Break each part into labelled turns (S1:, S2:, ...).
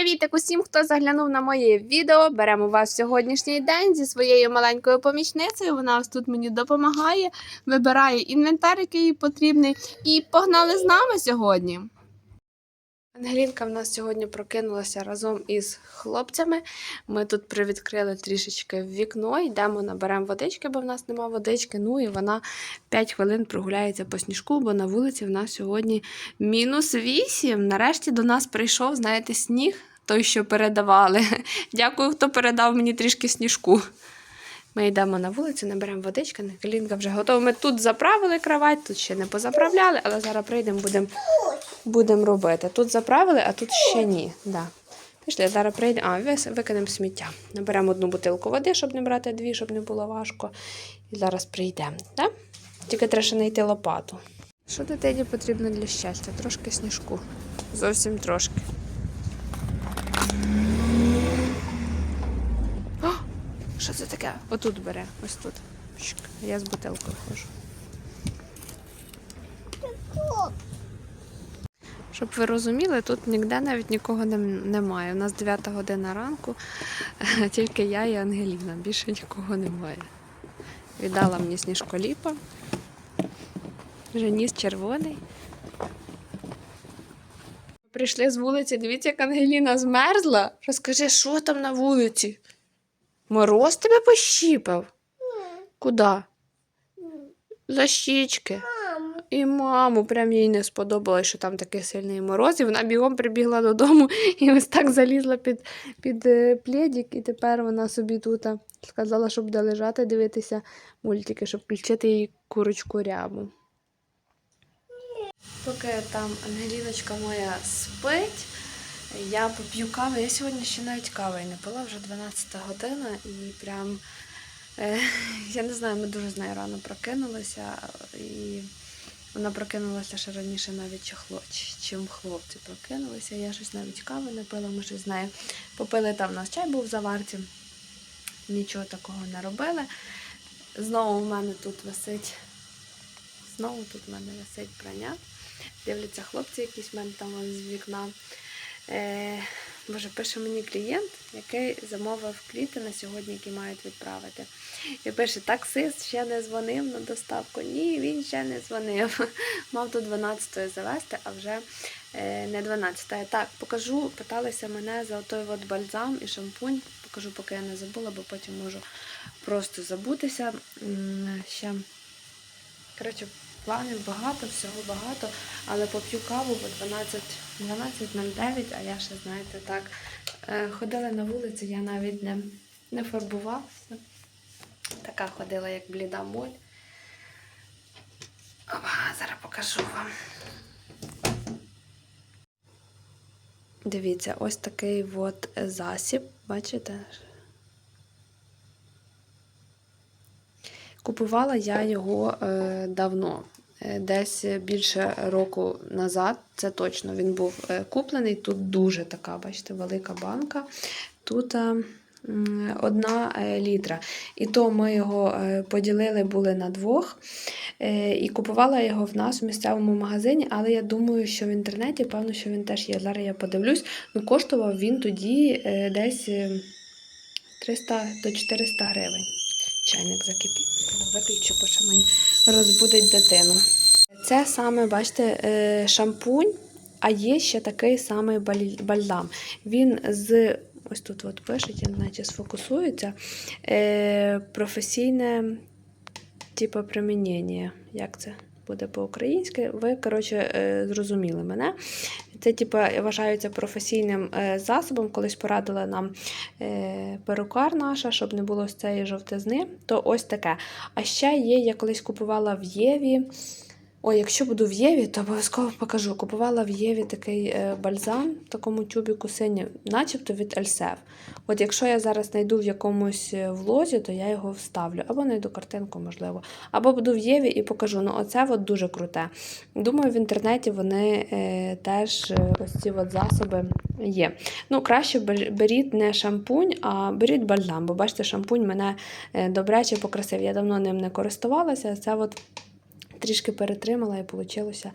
S1: Привітик усім, хто заглянув на моє відео. Беремо вас в сьогоднішній день зі своєю маленькою помічницею. Вона ось тут мені допомагає, вибирає інвентар, який їй потрібний. І погнали з нами сьогодні. Ангелінка в нас сьогодні прокинулася разом із хлопцями. Ми тут привідкрили трішечки вікно, йдемо, наберемо водички, бо в нас нема водички. Ну і вона 5 хвилин прогуляється по сніжку, бо на вулиці в нас сьогодні мінус 8. Нарешті до нас прийшов, знаєте, сніг, той, що передавали. Дякую, хто передав мені трішки сніжку. Ми йдемо на вулицю, наберемо водички. Ангелінка вже готова. Ми тут заправили кровать, тут ще не позаправляли, але зараз прийдемо, будемо будем робити. Тут заправили, а тут ще ні. Да. Пішли, зараз прийдемо. А, викинемо сміття. Наберемо одну бутилку води, щоб не брати дві, щоб не було важко. І зараз прийдемо. Да? Тільки треба ще знайти лопату. Що дитині потрібно для щастя? Трошки сніжку. Зовсім трошки. О, що це таке? Отут бере, ось тут. Я з бутилкою ходжу. Щоб ви розуміли, тут ніде навіть нікого немає. У нас 9 година ранку, тільки я і Ангеліна, більше нікого немає. Віддала мені сніжколіпа. Вже ніс червоний. Прийшли з вулиці, дивіться, як Ангеліна змерзла. Розкажи, що там на вулиці? Мороз тебе пощіпав? Куди? За щічки. І маму, прям їй не сподобалось, що там такий сильний мороз. І вона бігом прибігла додому і ось так залізла під, під е, плєдік, і тепер вона собі тут сказала, що буде лежати, дивитися мультики, щоб включити їй курочку рябу. Поки там Ангеліночка моя спить, я поп'ю кави. Я сьогодні ще навіть кави не пила, вже 12 година, і прям е, я не знаю, ми дуже з нею рано прокинулися, і вона прокинулася ще раніше навіть чи чим хлопці прокинулися. Я щось навіть кави не пила, ми щось з нею попили там у нас чай був в заварці. Нічого такого не робили. Знову в мене тут висить. Знову тут в мене висить прання. Дивляться хлопці, якісь в мене там з вікна. Е, Боже, пише мені клієнт, який замовив квіти на сьогодні, які мають відправити. І пише, таксист ще не дзвонив на доставку. Ні, він ще не дзвонив. Мав до 12-ї завести, а вже е, не 12-ї. Так, покажу, питалися мене за той от бальзам і шампунь. Покажу, поки я не забула, бо потім можу просто забутися. Ще, коротше, планів багато, всього багато, але поп'ю каву бо 12 12.09, а я ще, знаєте, так. е, Ходила на вулиці, я навіть не, не фарбувалася. Така ходила, як бліда моль. Опа, зараз покажу вам. Дивіться, ось такий от засіб, бачите? Купувала я його е, давно, десь більше року назад. Це точно він був е, куплений. Тут дуже така, бачите, велика банка. Тут е, одна е, літра. І то ми його е, поділили були на двох. Е, І купувала його в нас в місцевому магазині, але я думаю, що в інтернеті, певно, що він теж є. Зараз я подивлюсь. Ну, коштував він тоді е, десь е, 300 до 400 гривень. Чайник закипів. Виключу, що мені розбудить дитину. Це саме, бачите, е, шампунь, а є ще такий самий баль- бальзам. Він з. Ось тут от пишуть, знаю, чи сфокусується. Е, професійне, типу, примінення. Як це буде по-українськи? Ви, коротше, е, зрозуміли мене. Це, типу, вважається професійним е, засобом. Колись порадила нам е, перукар наша, щоб не було з цієї жовтизни. То ось таке. А ще є, я колись купувала в Єві. Ой, якщо буду в Єві, то обов'язково покажу. Купувала в Єві такий е, бальзам в такому тюбіку синім, начебто від Ельсев. От якщо я зараз знайду в якомусь е, влозі, то я його вставлю. Або знайду картинку, можливо. Або буду в Єві і покажу. Ну, оце от дуже круте. Думаю, в інтернеті вони е, теж е, ось ці от засоби є. Ну, краще беріть не шампунь, а беріть бальзам. Бо бачите, шампунь мене добряче покрасив. Я давно ним не користувалася. Це от трішки перетримала і вийшло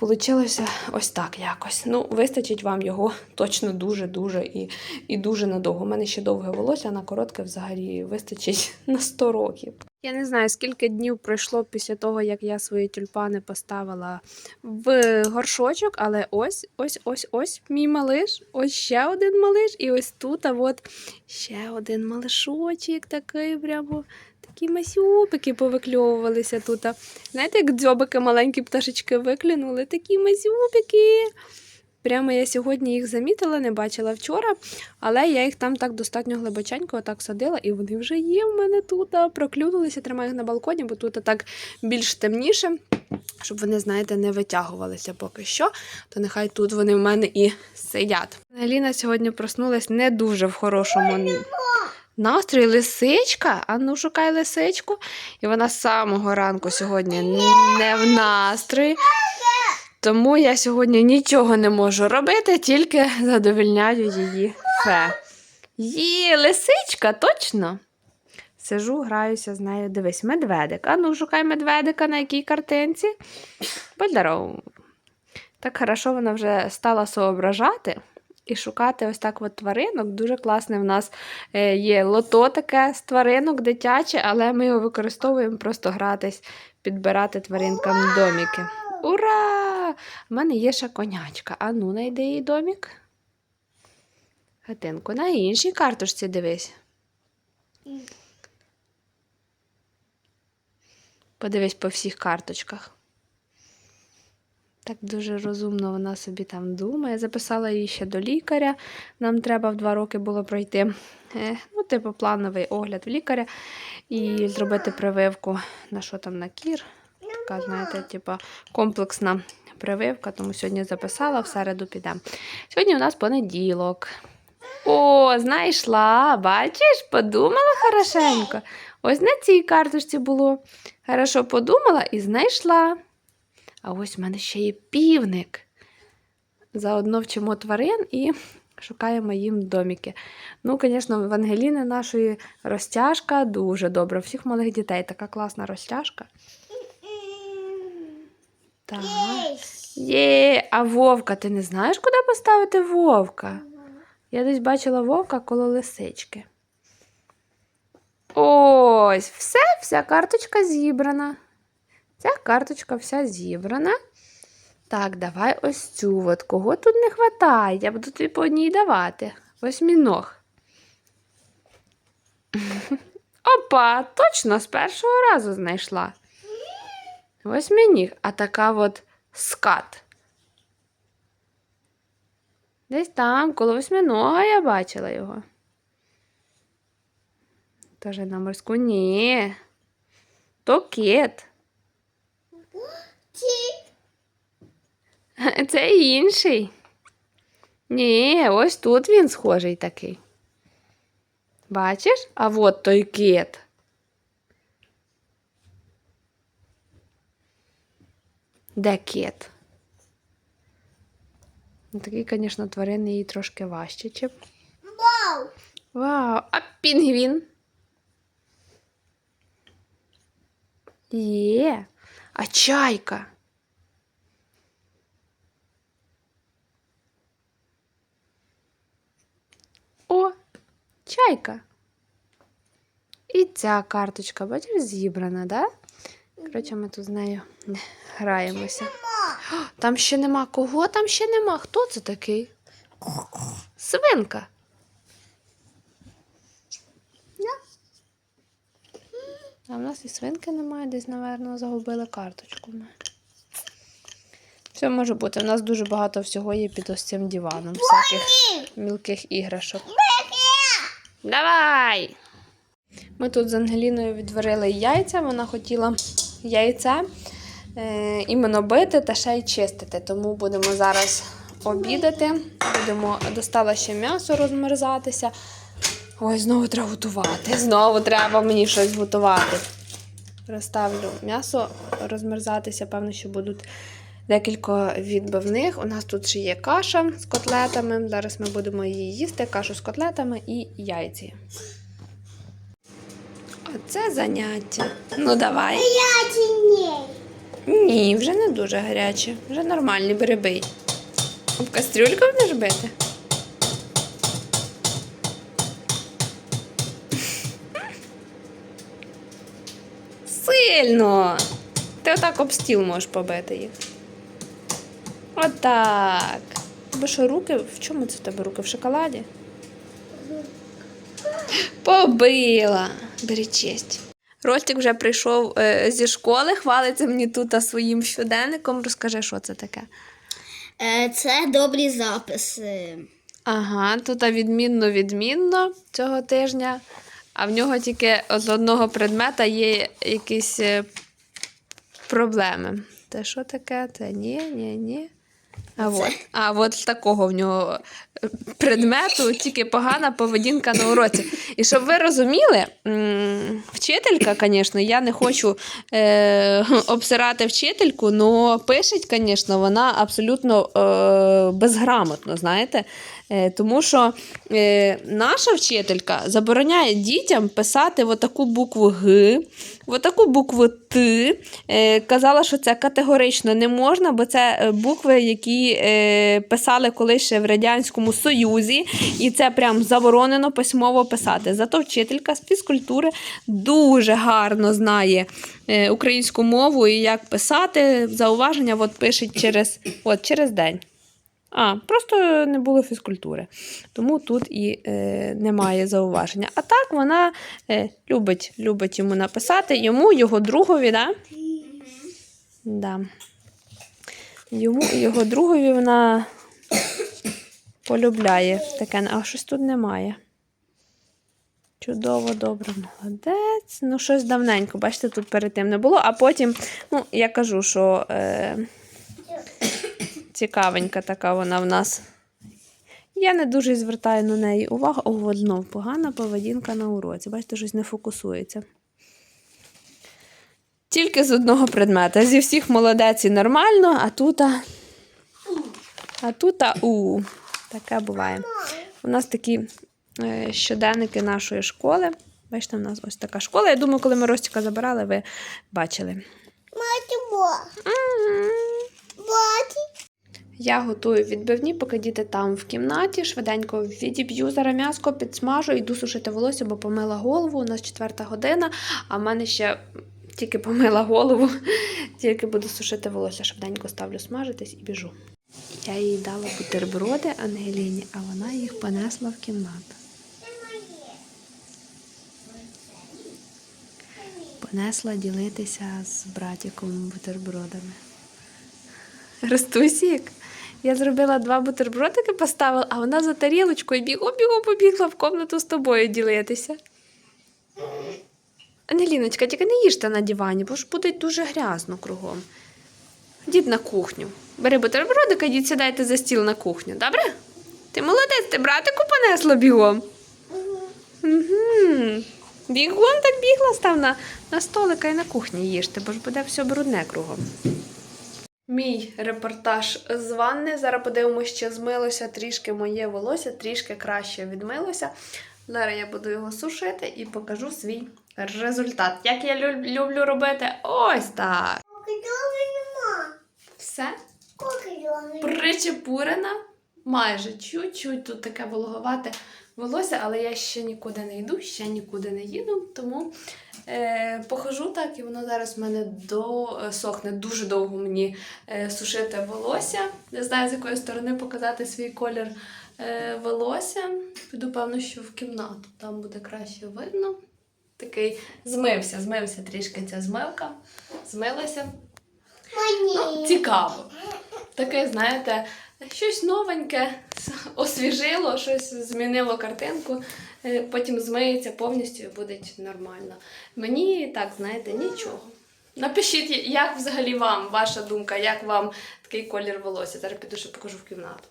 S1: Получилося ось так якось. Ну, вистачить вам його точно дуже-дуже і, і дуже надовго. У мене ще довге волосся, а на коротке взагалі вистачить на 100 років. Я не знаю, скільки днів пройшло після того, як я свої тюльпани поставила в горшочок, але ось, ось, ось, ось мій малиш, ось ще один малиш, і ось тут, а от ще один малишочок такий прямо. Такі масюпики повикльовувалися тут. Знаєте, як дзьобики маленькі пташечки виклюнули, такі масюпики. Прямо я сьогодні їх замітила, не бачила вчора, але я їх там так достатньо глибоченько отак садила, і вони вже є в мене тут. Проклюнулися, тримаю їх на балконі, бо тут так більш темніше, щоб вони, знаєте, не витягувалися поки що, то нехай тут вони в мене і сидять. Аліна сьогодні проснулась не дуже в хорошому н- настрої. Лисичка, а ну шукай лисичку. І вона з самого ранку сьогодні не в настрої. Тому я сьогодні нічого не можу робити, тільки задовільняю її фе. Є, лисичка, точно. Сижу, граюся з нею. Дивись, медведик. А ну, шукай медведика на якій картинці. Будь здоров. Так хорошо вона вже стала соображати і шукати ось так от тваринок. Дуже класне в нас е, є лото таке з тваринок дитяче, але ми його використовуємо просто гратись, підбирати тваринкам доміки. Ура! У мене є ще конячка. А ну, найди їй домік. Хатинку. На іншій карточці дивись. Подивись по всіх карточках. Так дуже розумно вона собі там думає. Записала її ще до лікаря. Нам треба в два роки було пройти. е, Ну, типу, плановий огляд в лікаря і зробити прививку на що там на кір. Така, знаєте, типу, комплексна прививка, тому сьогодні записала, в середу підемо. Сьогодні у нас понеділок. О, знайшла, бачиш, подумала хорошенько. Ось на цій карточці було. Хорошо подумала і знайшла. А ось в мене ще є півник. Заодно вчимо тварин і шукаємо їм доміки. Ну, звісно, в Ангеліни нашої розтяжка дуже добра. У всіх малих дітей така класна розтяжка. Так. Є, а вовка, ти не знаєш, куди поставити вовка? Я десь бачила вовка коло лисички. Ось, все, вся карточка зібрана. Ця карточка вся зібрана. Так, давай ось цю от. Кого тут не вистачає? Я буду тобі по одній давати. Восьміног. Опа, точно з першого разу знайшла. Восьминіг, а така от скат. Десь там, коло восьминога я бачила його. Тоже на морську ні. То кит. Це інший. Ні, ось тут він схожий такий. Бачиш? А от той кит. Де кит? Ну, Такий, звісно, тварини їй трошки важче, чим.
S2: Вау!
S1: Вау, а пінгвін? Є. А чайка? О, чайка. І ця карточка, бачиш, зібрана, да? Коротше, ми тут з нею граємося. Там ще нема. Кого там ще нема? Хто це такий? Свинка. Нас і свинки немає, десь, напевно, загубили карточку. Все може бути. У нас дуже багато всього є під ось цим диваном. Всяких мілких іграшок. Давай! Ми тут з Ангеліною відварили яйця. Вона хотіла яйце е, іменно бити та ще й чистити. Тому будемо зараз обідати. Будемо достала ще м'ясо розмерзатися. Ой, знову треба готувати. Знову треба мені щось готувати. Розставлю м'ясо розмерзатися. Певно, що будуть декілька відбивних. У нас тут ще є каша з котлетами. Зараз ми будемо її їсти, кашу з котлетами і яйці. Оце заняття. Ну давай.
S2: Я тіней.
S1: Ні, вже не дуже гаряче. Вже нормальні, бери бий. В кастрюльку будеш бити? Сильно. Ти отак об стіл можеш побити їх. Отак. Тебе що, руки? В чому це в тебе руки? В шоколаді? Побила. Бери честь. Ростик вже прийшов е, зі школи, хвалиться мені тут своїм щоденником. Розкажи, що це таке.
S2: Е, Це добрі записи.
S1: Ага, тут відмінно відмінно цього тижня, а в нього тільки з одного предмета є якісь е, проблеми. Це що таке? Це ні, ні, ні. А от, а от з такого в нього е, предмету тільки погана поведінка на уроці. І щоб ви розуміли, вчителька, звісно, я не хочу е, обсирати вчительку, але пишеть, звісно, вона абсолютно е, безграмотно, знаєте. Е, тому що е, наша вчителька забороняє дітям писати отаку букву Г, отаку букву Т. Е, казала, що це категорично не можна, бо це букви, які писали колись ще в Радянському Союзі, і це прям заборонено письмово писати. Зато вчителька з фізкультури дуже гарно знає українську мову і як писати. Зауваження от пишуть через, от, через день. А, просто не було фізкультури. Тому тут і е, немає зауваження. А так вона е, любить, любить йому написати, йому, його другові, да? Да. Йому його другові вона полюбляє таке. А щось тут немає. Чудово, добре, молодець. Ну, щось давненько, бачите, тут перед тим не було. А потім, ну, я кажу, що. Е, цікавенька така вона в нас. Я не дуже звертаю на неї увагу. О, от знов погана поведінка на уроці. Бачите, щось не фокусується. Тільки з одного предмета. Зі всіх молодець і нормально, а тут. А, а тут а, у. Таке буває. У нас такі е, щоденники нашої школи. Бачите, у нас ось така школа. Я думаю, коли ми Ростіка забирали, ви бачили.
S2: Баті.
S1: Я готую відбивні, поки діти там в кімнаті. Швиденько відіб'ю зараз м'яско, підсмажу, йду сушити волосся, бо помила голову. У нас четверта година, а в мене ще тільки помила голову, тільки буду сушити волосся. Швиденько ставлю смажитись і біжу. Я їй дала бутерброди Ангеліні, а вона їх понесла в кімнату. Понесла ділитися з братіком бутербродами. Ростусік. Я зробила два бутербродики, поставила, а вона за тарілочкою бігом бігом побігла в комнату з тобою ділитися. Ангеліночка, тільки не їжте на дивані, бо ж буде дуже грязно кругом. Дід на кухню. Бери бутербродика, дід сідайте за стіл на кухню, добре? Ти молодець, ти братику понесла бігом. Угу. Бігом так бігла став на, на столика і на кухні їжте, бо ж буде все брудне кругом. Мій репортаж з ванни. Зараз подивимося, чи змилося трішки моє волосся, трішки краще відмилося. Зараз я буду його сушити і покажу свій результат. Як я лю- люблю робити, ось так. Все причепурена, майже чуть-чуть тут таке вологовате волосся, але я ще нікуди не йду, ще нікуди не їду, тому е, похожу так, і воно зараз в мене до, е, дуже довго мені е, сушити волосся. Не знаю, з якої сторони показати свій колір е, волосся. Піду, певно, що в кімнату, там буде краще видно. Такий змився, змився трішки ця змивка, змилася. Ну, цікаво. Таке, знаєте, щось новеньке освіжило, щось змінило картинку, е, потім змиється повністю і буде нормально. Мені так, знаєте, нічого. Напишіть, як взагалі вам, ваша думка, як вам такий колір волосся. Зараз піду ще покажу в кімнату.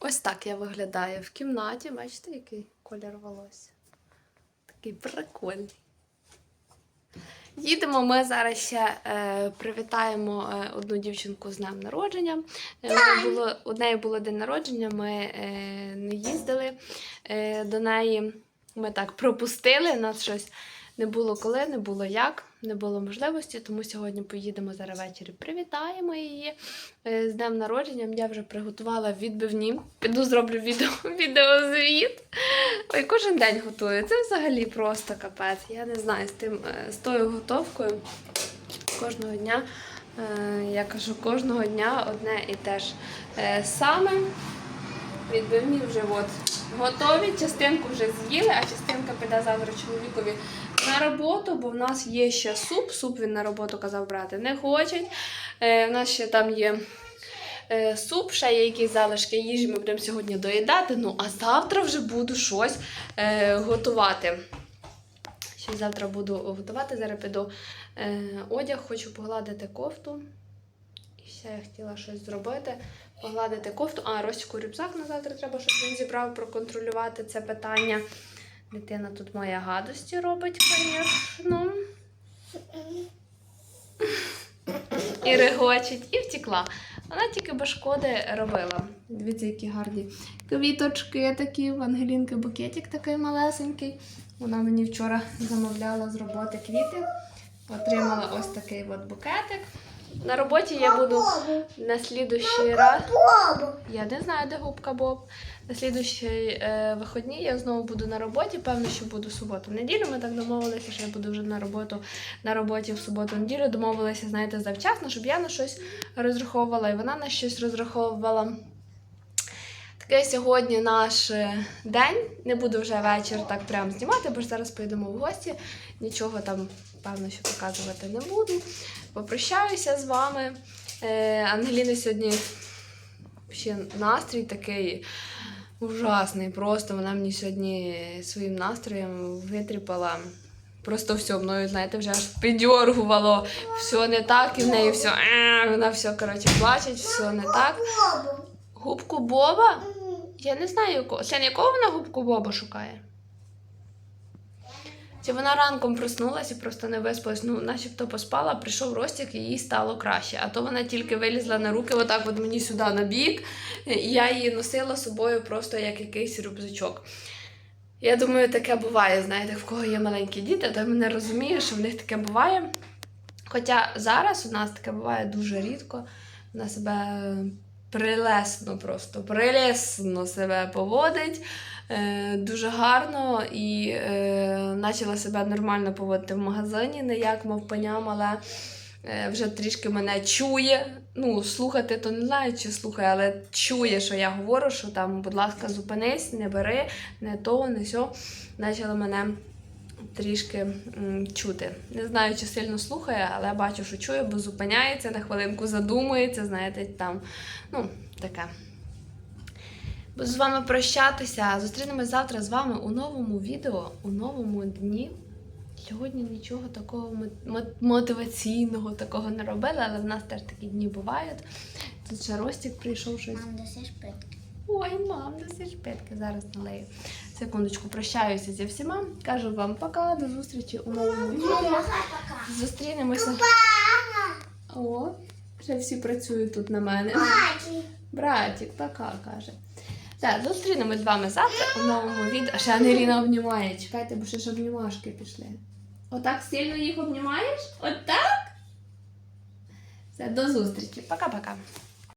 S1: Ось так я виглядаю в кімнаті. Бачите, який колір волосся? Такий прикольний. Їдемо ми зараз ще е, привітаємо е, одну дівчинку з днем народження. Е, було, у неї було день народження, ми е, не їздили е, до неї. Ми так пропустили, нас щось не було коли, не було як. Не було можливості, тому сьогодні поїдемо зараз ввечері. Привітаємо її е, з днем народження. Я вже приготувала відбивні. Піду зроблю відео, відеозвіт. Ой, кожен день готую. Це взагалі просто капець. Я не знаю з тим е, з тою готовкою кожного дня. е, Я кажу, кожного дня одне і те ж саме. Відбивні вже от готові. Частинку вже з'їли, а частинка піде завтра чоловікові на роботу, бо в нас є ще суп. Суп він на роботу казав брати не хочуть. Е, у нас ще там є е, суп, ще є якісь залишки їжі. Ми будемо сьогодні доїдати. Ну а завтра вже буду щось е, готувати. Щось завтра буду готувати. Зараз піду е, одяг, хочу погладити кофту. І ще я хотіла щось зробити. Погладити кофту. А, Ростіку рюкзак на завтра треба, щоб він зібрав, проконтролювати це питання. Дитина тут моя гадості робить, звісно. І регочить, і втекла. Вона тільки без шкоди робила. Дивіться, які гарні квіточки такі, в Ангелінки букетик такий малесенький. Вона мені вчора замовляла з роботи квіти. Отримала ось такий от букетик. На роботі я буду на слідущий раз. Я не знаю, де губка Боб. На слідущі е, вихідні я знову буду на роботі. Певно, що буду суботу. Неділю ми так домовилися, що я буду вже на роботу на роботі в суботу неділю. Домовилися, знаєте, завчасно, щоб я на щось розраховувала, і вона на щось розраховувала. Такий сьогодні наш е, день. Не буду вже вечір так прям знімати, бо ж зараз поїдемо в гості. Нічого там, певно, що показувати не буду. Попрощаюся з вами. Е, Ангеліни сьогодні ще настрій такий ужасний. Просто вона мені сьогодні своїм настроєм витріпала. Просто все мною, знаєте, вже аж піддьоргувало. Все не так, і в неї все. «е», Вона все, коротше, плаче, все не так. Губку Боба? Я не знаю, якого. Сен, якого вона губку Боба шукає? Чи вона ранком проснулася просто не виспалась, ну, начебто поспала, прийшов розтяг і їй стало краще. А то вона тільки вилізла на руки, отак от мені сюди на бік, і я її носила з собою просто як якийсь рюкзачок. Я думаю, таке буває, знаєте, в кого є маленькі діти, то мене розуміє, що в них таке буває. Хоча зараз у нас таке буває дуже рідко. Вона себе прелесно, просто прелесно себе поводить. Е, дуже гарно і е, почала себе нормально поводити в магазині, не як мовпаням, але е, вже трішки мене чує. Ну, слухати, то не знаю, чи слухає, але чує, що я говорю, що там, будь ласка, зупинись, не бери, не то, не сьо. Почала мене трішки м, чути. Не знаю, чи сильно слухає, але бачу, що чує, бо зупиняється, на хвилинку задумується, знаєте, там, ну, таке. Буду з вами прощатися. Зустрінемось завтра з вами у новому відео, у новому дні. Сьогодні нічого такого мо- мо- мотиваційного такого не робили, але в нас теж такі дні бувають. Тут ще Ростік прийшов щось.
S2: Мам, даси шпитки.
S1: Ой, мам, даси шпитки, зараз налею. Секундочку, прощаюся зі всіма. Кажу вам пока, до зустрічі у новому відео. Зустрінемося. О, вже всі працюють тут на мене.
S2: Баті.
S1: Братик, пока, каже. Так, зустрінемось з вами завтра у новому відео. А ще Ангеліна обнімає. Чекайте, бо ще ж обнімашки пішли. Отак сильно їх обнімаєш? Отак? Все, до зустрічі. Пока-пока.